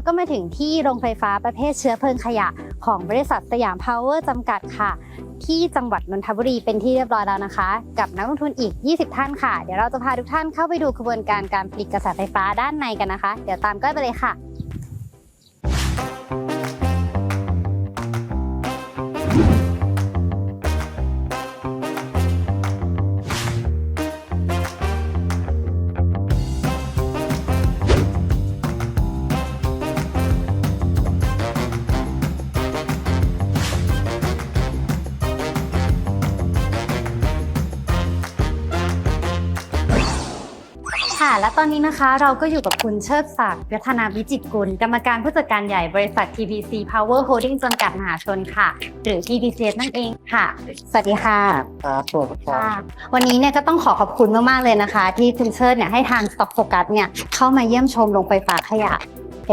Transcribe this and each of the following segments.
ราก็มาถึงที่โรงไฟฟ้าประเภทเชื้อเพลิงขยะ ของบริษัทสยามพาวเวอร์จำกัดค่ะ ที่จังหวัดนนทบุรีเป็นที่เรียบร้อยแล้วนะคะ กับนักลงทุนอีก 20 ท่านค่ะ เดี๋ยวเราจะพาทุกท่านเข้าไปดูกระบวนการการผลิตกระแสไฟฟ้าด้านในกันนะคะ เดี๋ยวตามก้อยไปเลยค่ะ และตอนนี้นะคะเราก็อยู่กับคุณเชิดศักดิ์วัฒนาวิจิตรกุล กรรมการผู้จัดการใหญ่บริษัท TBC Power Holding จำกัดมหาชนค่ะ หรือ TBC นั่นเองค่ะ สวัสดีค่ะ ครับสวัสดีครับค่ะวันนี้เนี่ยก็ต้องขอขอบคุณมากๆเลยนะคะ ที่คุณเชิดเนี่ยให้ทาง Stock Focus เนี่ยเข้ามาเยี่ยมชมโรงไฟฟ้าขยะ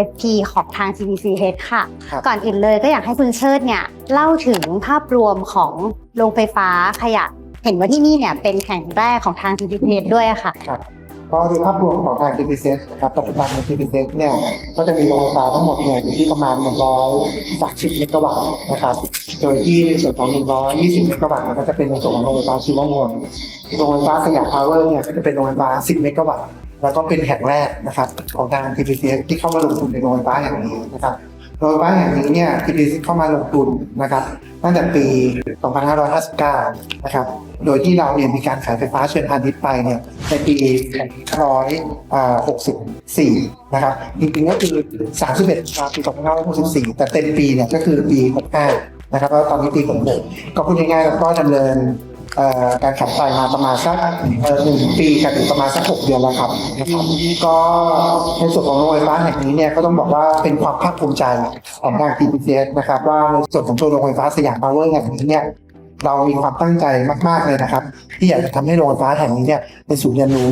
FP ของทาง TBC Head ค่ะ ครับ ก่อนอื่นเลยก็อยากให้คุณเชิดเนี่ยเล่าถึงภาพรวมของโรงไฟฟ้าขยะ เห็นว่าที่นี่เนี่ยเป็นแห่งแรกของทาง TBC Head ด้วยอะค่ะ ครับ ก็โดยภาพรวมของทาง TPC นะครับปัจจุบันใน TPC เนี่ยก็จะมีโรงไฟฟ้าทั้งหมดเนี่ยอยู่ที่ประมาณ 130เมกะวัตต์นะครับโดยที่ในส่วนของ 120เมกะวัตต์ก็จะเป็นในส่วนของโรงไฟฟ้าชีวมวลโรงไฟฟ้าสยามพาวเวอร์เนี่ยก็จะเป็นโรงไฟฟ้า 10 เมกะวัตต์แล้วก็เป็นแห่งแรกนะครับของทาง TPC ที่เข้ามาลงทุนในโรงไฟฟ้าแห่งนี้นะครับ โรงไฟฟ้าแห่งนี้เนี่ย TPC เข้ามาลงทุนนะครับตั้งแต่ปี 2559 นะครับ โดยที่เราเนี่ยมีการขายไฟฟ้าเชิญพาณิชย์ไปเนี่ยในปี 164 นะครับ จริงๆก็คือ 31ปี2564 แต่เต็มปีเนี่ยก็คือปี 65 นะครับแล้วตอนนี้ปี 66 ก็พูดง่ายๆเราก็ดำเนิน การขับไฟมาประมาณสักหนึ่งปีกับอีกประมาณสักหกเดือนแล้วครับนะครับ ก็ในส่วนของโรงไฟฟ้าแห่งนี้เนี่ยก็ต้องบอกว่าเป็นความภาคภูมิใจของทาง TPCS นะครับ ว่าในส่วนของตัวโรงไฟฟ้าสยามพาวเวอร์แห่งนี้เนี่ยเรามีความตั้งใจมาก ๆ เลยนะครับ ที่อยากจะทำให้โรงไฟฟ้าแห่งนี้เนี่ยเป็นศูนย์เรียนรู้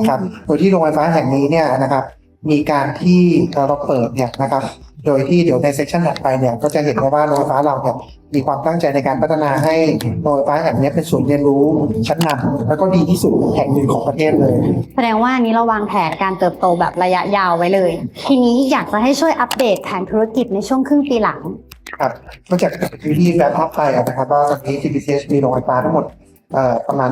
นะครับ โดยที่โรงไฟฟ้าแห่งนี้เนี่ยนะครับ มีการที่เราเปิดเนี่ยนะครับ โดยที่เดี๋ยวในเซสชันถัดไปเนี่ยก็จะเห็นได้ว่าโรงไฟฟ้าเราเนี่ยมีความตั้งใจในการพัฒนาให้โรงไฟฟ้าแห่งนี้เป็นศูนย์เรียนรู้ชั้นนำแล้วก็ดีที่สุดแห่งหนึ่งของประเทศเลย แสดงว่าอันนี้เราวางแผนการเติบโตแบบระยะยาวไว้เลย ทีนี้อยากจะให้ช่วยอัปเดตแผนธุรกิจในช่วงครึ่งปีหลังครับนอกจากที่แบบท็อปไปอะนะครับว่าตอนนี้ TPCS มีโรงไฟฟ้าทั้งหมดเอ่อ ประมาณ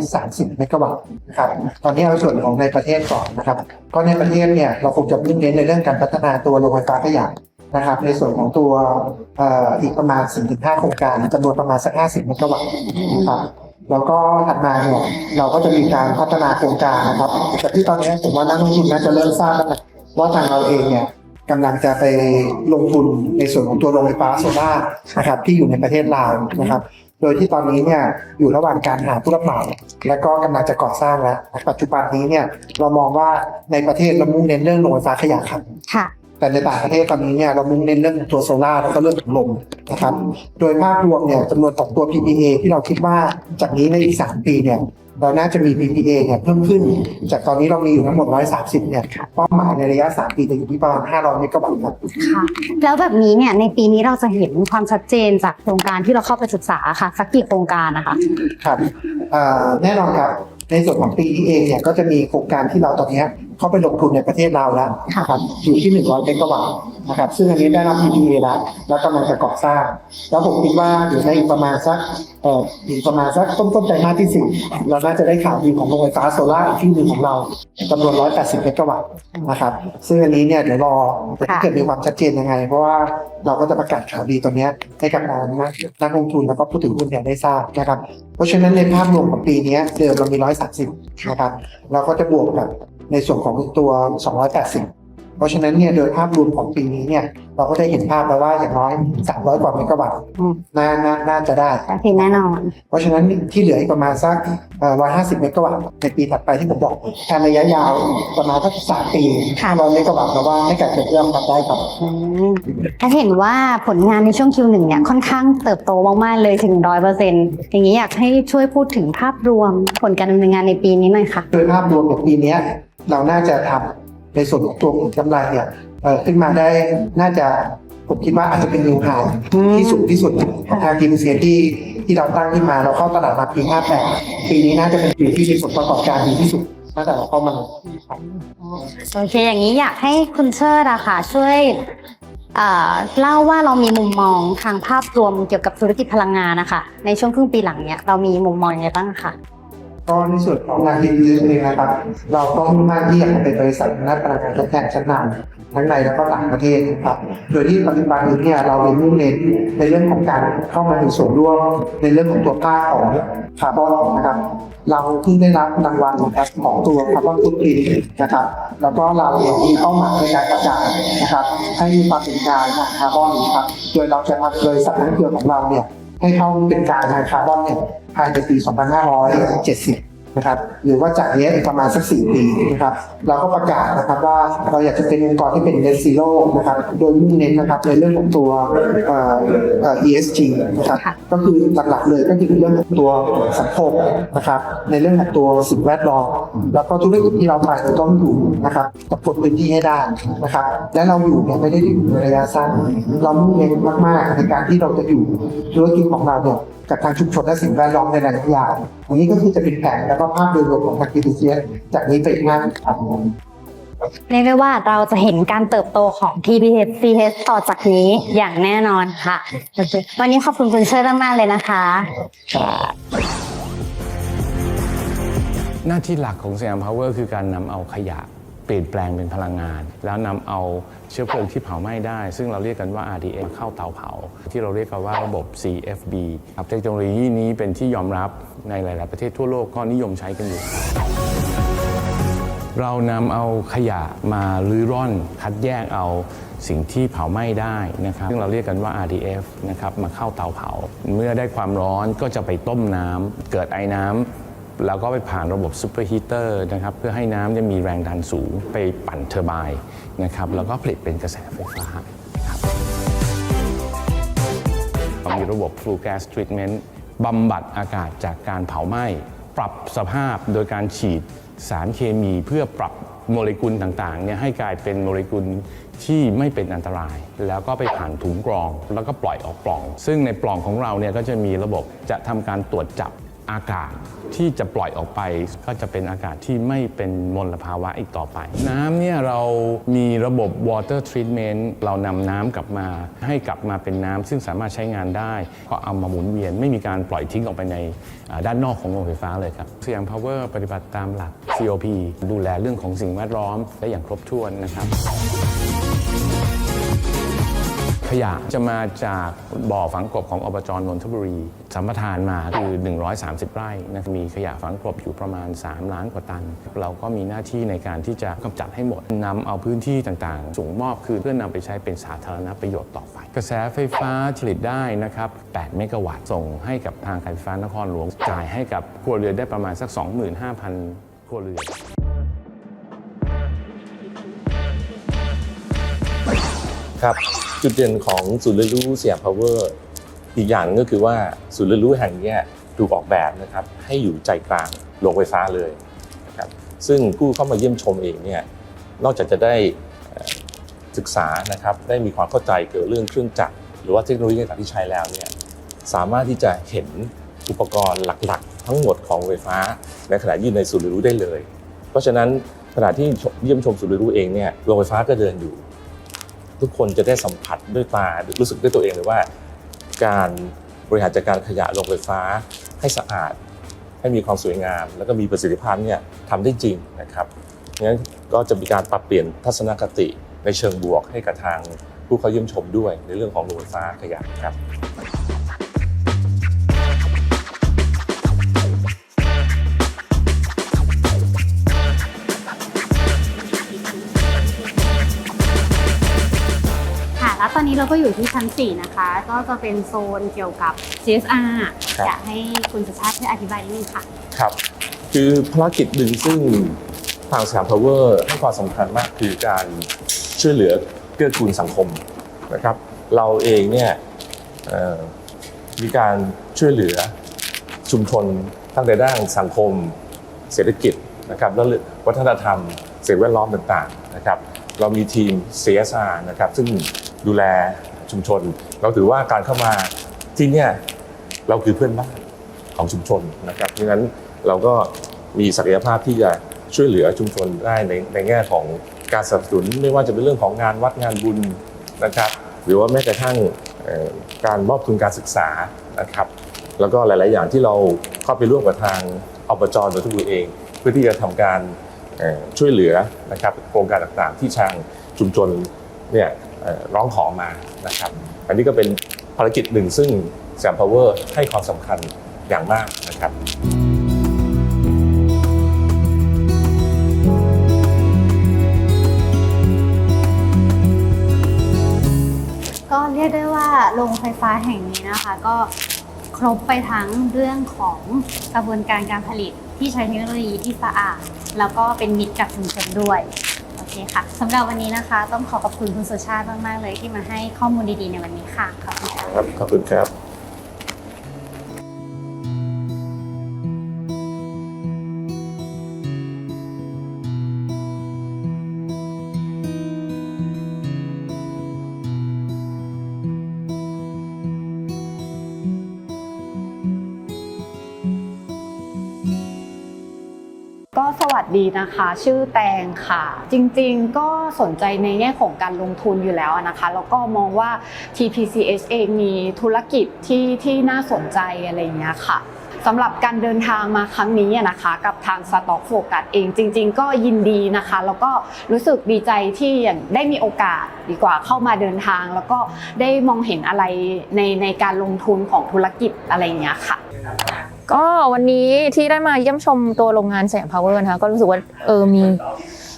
130 เมกะวัตต์นะครับ ตอนนี้เอาส่วนของในประเทศก่อนนะครับ ก็ในประเทศเนี่ยเราคงจะมุ่งเน้นในเรื่องการพัฒนาตัวโรงไฟฟ้าขยะนะครับ ในส่วนของตัวอ,อีกประมาณ 4-5 โครงการจำนวนประมาณสัก 50 เมกะวัตต์นะครับแล้วก็ถัดมาเนี่ยเราก็จะมีการพัฒนาโครงการนะครับแต่ที่ตอนนี้ผมว่านักลงทุนน่าจะเริ่มทราบแล้วนะว่าทางเราเองเนี่ยกำลังจะไปลงทุนในส่วนของตัวโรงไฟฟ้าโซล่านะครับที่อยู่ในประเทศลาวนะครับ โดยที่ตอนนี้เนี่ยอยู่ระหว่างการหาผู้รับเหมาและก็กำลังจะก่อสร้างแล้ว ปัจจุบันนี้เนี่ยเรามองว่าในประเทศเรามุ่งเน้นเรื่องโรงไฟฟ้าขยะครับค่ะแต่ในต่างประเทศตอนนี้เนี่ยเรามุ่งเน้นเรื่องตัวโซลาร์แล้วก็เรื่องของลมนะครับ โดยภาพรวมเนี่ยจำนวนของตัว PPA ที่เราคิดว่าจากนี้ในอีก 3 ปีเนี่ย เราน่าจะมี PPA เนี่ยเพิ่มขึ้น จากตอนนี้เรามีอยู่ทั้งหมด 130 เนี่ยเป้าหมายในระยะ 3 ปีจะอยู่ที่ประมาณ 500เมกะวัตต์ครับค่ะแล้วแบบนี้เนี่ยในปีนี้เราจะเห็นความชัดเจนจากโครงการที่เราเข้าไปศึกษาค่ะ สักกี่โครงการนะคะครับเอ่อแน่นอนครับในส่วนของปีนี้เองเนี่ยก็จะมีโครงการที่เราตอนนี้เข้าไปลงทุนในประเทศเราแล้วนะครับอยู่ที่100เมกะวัตต์นะครับ ซึ่งอันนี้ได้รับ PPA แล้วแล้วกำลังจะก่อสร้าง แล้วผมคิดว่าอยู่ในอีกประมาณสักเอ่ออีกประมาณสักต้นต้นๆไตรมาสที่สี่เราน่าจะได้ข่าวดีของโรงไฟฟ้าโซล่าร์อีกที่หนึ่งของเราจำนวน180เมกะวัตต์นะครับ ซึ่งอันนี้เนี่ยเดี๋ยวรอถ้าเกิดมีความชัดเจนยังไง เพราะว่าเราก็จะประกาศข่าวดีตัวเนี้ยให้กับนักนักลงทุนแล้วก็ผู้ถือหุ้นเนี่ยได้ทราบนะครับ เพราะฉะนั้นในภาพรวมของปีนี้เดิมเรามี130นะครับเราก็จะบวกกับ ในส่วนของตัว 280 เพราะฉะนั้นเนี่ยโดยภาพรวมของปีนี้เนี่ยเราก็ได้เห็นภาพแล้วว่าอย่างน้อย 300 กว่าเมกะวัตต์อืมน่าน่าน่าจะได้ โอเคแน่นอน เพราะฉะนั้นที่เหลืออีกประมาณสักเอ่อ150 เมกะวัตต์ในปีถัดไปที่ผมบอกการระยะยาวประมาณสักสามปีค่ะ 500เมกะวัตต์เราว่าให้กับเกิดเรื่องทำได้ครับ อืมถ้าเห็นว่าผลงานในช่วง Q1 เนี่ยค่อนข้างเติบโตมากๆเลยถึงร้อยเปอร์เซ็นต์อย่างนี้อยากให้ช่วยพูดถึงภาพรวมผลการดำเนินงานในปีนี้หน่อยค่ะ โดยภาพรวมของปีเนี้ย เราน่าจะทำในส่วนของตัวกำไรเนี่ยเอ่อขึ้นมาได้น่าจะผมคิดว่าอาจจะเป็นนิวไฮอืมที่สุดที่สุดของทางทีมเซียที่ที่เราตั้งขึ้นมาเราเข้าตลาดมาปี 58 ปีนี้น่าจะเป็นปีที่มีผลประกอบการดีที่สุดตั้งแต่เราเข้ามาโอเคอย่างนี้อยากให้คุณเชิดอะค่ะช่วยเอ่อเล่าว่าเรามีมุมมองทางภาพรวมเกี่ยวกับธุรกิจพลังงานนะคะในช่วงครึ่งปีหลังเนี้ยเรามีมุมมองยังไงบ้างคะ ก็ในส่วนของงานดีดีเองนะครับ เราก็มุ่งมั่นที่อยากจะเป็นบริษัทนักพลังงานทดแทนชั้นนำทั้งในและก็ต่างประเทศนะครับ โดยที่ปัจจุบันนี้เนี่ยเราเรียนรู้เน้นในเรื่องของการเข้ามามีส่วนร่วมในเรื่องของตัวภาคของคาร์บอนนะครับ เราเพิ่งได้รับรางวัลนะครับของตัวคาร์บอนฟุตปรินนะครับ แล้วก็เรามีเป้าหมายในการประกาศนะครับ ให้มีความเป็นกลางทางคาร์บอนนะครับ โดยเราจะทำบริษัทน้ำเกลือของเราเนี่ยให้เข้าเป็นกลางทางคาร์บอนเนี่ย ภายในปี 2570นะครับหรือว่าจากนี้อีกประมาณสักสี่ปีนะครับเราก็ประกาศนะครับว่าเราอยากจะเป็นองค์กรที่เป็น net zero นะครับโดยมุ่งเน้นนะครับในเรื่องของตัวเอ่อเอ่อ ESG นะครับค่ะก็คือหลักๆเลยก็คือเรื่องของตัวสังคมนะครับในเรื่องของตัวสิ่งแวดล้อมแล้วก็ธุรกิจที่เราไปเราต้องอยู่นะครับกับคนพื้นที่ให้ได้นะครับและเราอยู่เนี่ยไม่ได้อยู่ในระยะสั้นเรามุ่งเน้นมากๆในการที่เราจะอยู่ธุรกิจของเราเนี่ย กับทางชุมชนและสิ่งแวดล้อมในระยะยาวอันนี้ก็คือจะเป็นแผนแล้วก็ภาพโดยรวมของทาง TPCS จากนี้ไปอีกนานครับเรียกได้ว่าเราจะเห็นการเติบโตของ TPS CH ต่อจากนี้อย่างแน่นอนค่ะโอเควันนี้ขอบคุณคุณเชิดมากๆเลยนะคะ หน้าที่หลักของสยามพาวเวอร์คือการนำเอาขยะ เปลี่ยนแปลงเป็นพลังงาน แล้วนำเอาเชื้อเพลิงที่เผาไหม้ได้ ซึ่งเราเรียกกันว่า RDF เข้าเตาเผา ที่เราเรียกกันว่าระบบ CFB ครับเทคโนโลยีนี้เป็นที่ยอมรับในหลาย ๆ ประเทศทั่วโลกก็นิยมใช้กันอยู่เรานำเอาขยะมารื้อร่อนคัดแยกเอาสิ่งที่เผาไหม้ได้นะครับซึ่งเราเรียกกันว่า RDF นะครับมาเข้าเตาเผา เมื่อได้ความร้อนก็จะไปต้มน้ำเกิดไอ้น้ำ แล้วก็ไปผ่านระบบซูเปอร์ฮีเตอร์นะครับเพื่อให้น้ำเนี่ยมีแรงดันสูงไปปั่นเทอร์ไบน์นะครับแล้วก็ผลิตเป็นกระแสไฟฟ้าครับเรามีระบบ Flue Gas Treatment บำบัดอากาศจากการเผาไหม้ ปรับสภาพโดยการฉีดสารเคมีเพื่อปรับโมเลกุลต่างๆเนี่ยให้กลายเป็นโมเลกุลที่ไม่เป็นอันตราย แล้วก็ไปผ่านถุงกรอง แล้วก็ปล่อยออกปล่อง ซึ่งในปล่องของเราเนี่ยก็จะมีระบบจะทำการตรวจจับ อากาศที่จะปล่อยออกไปก็จะเป็นอากาศที่ไม่เป็นมลภาวะอีกต่อไป น้ำเนี่ยเรามีระบบ water treatment เรานำน้ำกลับมา ให้กลับมาเป็นน้ำซึ่งสามารถใช้งานได้ ก็เอามาหมุนเวียนไม่มีการปล่อยทิ้งออกไปในด้านนอกของโรงไฟฟ้าเลยครับสยามพาวเวอร์ปฏิบัติตามหลัก COP ดูแลเรื่องของสิ่งแวดล้อม ได้อย่างครบถ้วนนะครับ ขยะจะมาจากบ่อฝังกลบของอบจนนทบุรี สัมปทานมาคือ 130 ไร่นะมีขยะฝังกลบอยู่ประมาณ 3 ล้านกว่าตัน เราก็มีหน้าที่ในการที่จะกำจัดให้หมดนำเอาพื้นที่ต่างๆ ส่งมอบคืนเพื่อนำไปใช้เป็นสาธารณประโยชน์ต่อไป กระแสไฟฟ้าผลิตได้นะครับ 8 เมกะวัตต์ส่งให้กับทางการไฟฟ้านครหลวงจ่ายให้กับครัวเรือนได้ประมาณสัก 25,000 ครัวเรือน ครับจุดเด่นของศูนย์เรียนรู้เสียพาวเวอร์อีกอย่างก็คือว่าศูนย์เรียนรู้แห่งนี้ถูกออกแบบนะครับให้อยู่ใจกลางโรงไฟฟ้าเลยนะครับซึ่งผู้เข้ามาเยี่ยมชมเองเนี่ยนอกจากจะได้ศึกษานะครับได้มีความเข้าใจเกี่ยวกับเรื่องเครื่องจักรหรือว่าเทคโนโลยีต่างๆที่ใช้แล้วเนี่ยสามารถที่จะเห็นอุปกรณ์หลักๆ ทั้งหมดของไฟฟ้าในขณะยู่ในศูนย์เรียนรู้ได้เลย เพราะฉะนั้นขณะที่เยี่ยมชมศูนย์เรียนรู้เองเนี่ยโรงไฟฟ้าก็เดินอยู่ ทุกคนจะได้สัมผัสด้วยตารู้สึกด้วยตัวเองเลยว่า การบริหารจัดการขยะโรงไฟฟ้าให้สะอาด ให้มีความสวยงาม แล้วก็มีประสิทธิภาพเนี่ยทำได้จริงนะครับงั้นก็จะมีการปรับเปลี่ยนทัศนคติในเชิงบวกให้กับทางผู้เข้าเยี่ยมชมด้วยในเรื่องของโรงไฟฟ้าขยะครับ นนี้เราก็อยู่ที่ชั้น 4 นะคะ ก็จะเป็นโซนเกี่ยวกับ CSR ครับ อยากให้คุณสุชาติช่วยอธิบายนิดนึงค่ะ ครับ คือภารกิจหนึ่งซึ่งทางสยามพาวเวอร์ให้ความสำคัญมากคือการช่วยเหลือเกื้อกูลสังคมนะครับ เราเองเนี่ยเอ่อมีการช่วยเหลือชุมชนทั้งในด้านสังคม เศรษฐกิจนะครับแล้ววัฒนธรรมสิ่งแวดล้อมต่างๆนะครับ เรามีทีม CSR นะครับซึ่ง ดูแลชุมชน เราถือว่าการเข้ามาที่เนี่ยเราคือเพื่อนบ้านของชุมชนนะครับเพราะฉะนั้นเราก็มีศักยภาพที่จะช่วยเหลือชุมชนได้ในในแง่ของการสนับสนุนไม่ว่าจะเป็นเรื่องของงานวัดงานบุญนะครับ หรือว่าแม้กระทั่งการมอบทุนการศึกษานะครับ แล้วก็หลาย ๆ อย่างที่เราเข้าไปร่วมกับทางอบจนนทบุรีเอง เพื่อที่จะทำการช่วยเหลือนะครับโครงการต่าง ๆ ที่ทางชุมชน เนี่ยร้องขอมานะครับ อันนี้ก็เป็นภารกิจหนึ่งซึ่งแซมพาวเวอร์ให้ความสำคัญอย่างมากนะครับก็เรียกได้ว่าโรงไฟฟ้าแห่งนี้นะคะก็ครบไปทั้งเรื่องของกระบวนการการผลิตที่ใช้เทคโนโลยีที่สะอาด แล้วก็เป็นมิตรกับชุมชนด้วย เคค่ะสำหรับวันนี้นะคะ ต้องขอขอบคุณคุณสุชาติมาก ๆ เลยที่มาให้ข้อมูลดี ๆ ในวันนี้ค่ะ ขอบคุณค่ะ ครับ ขอบคุณครับ สวัสดีนะคะ ชื่อแตงค่ะ จริงๆก็สนใจในแง่ของการลงทุนอยู่แล้วนะคะแล้วก็มองว่า TPCS เองมีธุรกิจที่ที่น่าสนใจอะไรอย่างเงี้ยค่ะสำหรับการเดินทางมาครั้งนี้นะคะกับทาง Stock Focus เองจริง ๆ ก็ยินดีนะคะ แล้วก็รู้สึกดีใจที่อย่างได้มีโอกาสดีกว่าเข้ามาเดินทาง แล้วก็ได้มองเห็นอะไรในในการลงทุนของธุรกิจอะไรอย่างเงี้ยค่ะ ก็วันนี้ที่ได้มาเยี่ยมชมตัวโรงงานแสงพาวเวอร์นะคะก็รู้สึกว่าเออมี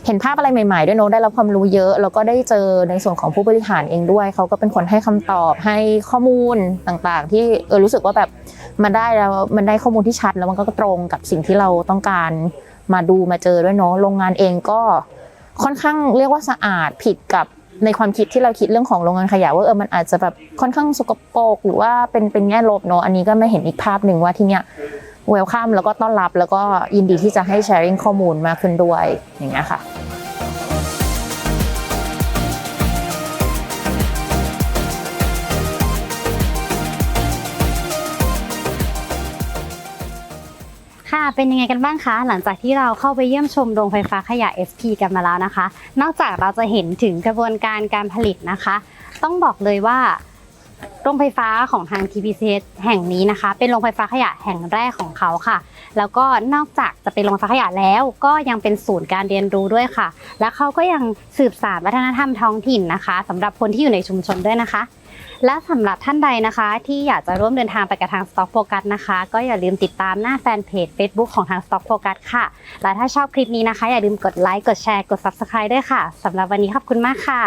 เห็นภาพอะไรใหม่ๆด้วยเนอะได้รับความรู้เยอะ แล้วก็ได้เจอในส่วนของผู้บริหารเองด้วย เขาก็เป็นคนให้คำตอบให้ข้อมูลต่างๆ ที่เออรู้สึกว่าแบบมันได้แล้วมันได้ข้อมูลที่ชัดแล้วมันก็ตรงกับสิ่งที่เราต้องการมาดูมาเจอด้วยเนาะโรงงานเองก็ค่อนข้างเรียกว่าสะอาดผิดกับ ในความคิดที่เราคิดเรื่องของโรงงานขยะว่าเออมันอาจจะแบบค่อนข้างสกปรกหรือว่าเป็นเป็นแง่ลบเนอะอันนี้ก็ไม่เห็นอีกภาพหนึ่งว่าที่เนี้ยเวลคัมแล้วก็ต้อนรับแล้วก็ยินดีที่จะให้แชร์ริ่งข้อมูลมากขึ้นด้วยอย่างเงี้ยค่ะ เป็นยังไงกันบ้างคะ หลังจากที่เราเข้าไปเยี่ยมชมโรงไฟฟ้าขยะ SP กันมาแล้วนะคะ นอกจากเราจะเห็นถึงกระบวนการการผลิตนะคะ ต้องบอกเลยว่าโรงไฟฟ้าของทาง TPCS แห่งนี้นะคะ เป็นโรงไฟฟ้าขยะแห่งแรกของเขาค่ะ แล้วก็นอกจากจะเป็นโรงไฟฟ้าขยะแล้ว ก็ยังเป็นศูนย์การเรียนรู้ด้วยค่ะ และเขาก็ยังสืบสานวัฒนธรรมท้องถิ่นนะคะสำหรับคนที่อยู่ในชุมชนด้วยนะคะ และสำหรับท่านใดนะคะ ที่อยากจะร่วมเดินทางไปกับทาง Stock Focus นะคะ ก็อย่าลืมติดตามหน้าแฟนเพจ Facebook ของทาง Stock Focus ค่ะ และถ้าชอบคลิปนี้นะคะ อย่าลืมกดไลค์กดแชร์กด Subscribe ด้วยค่ะสำหรับวันนี้ขอบคุณมากค่ะ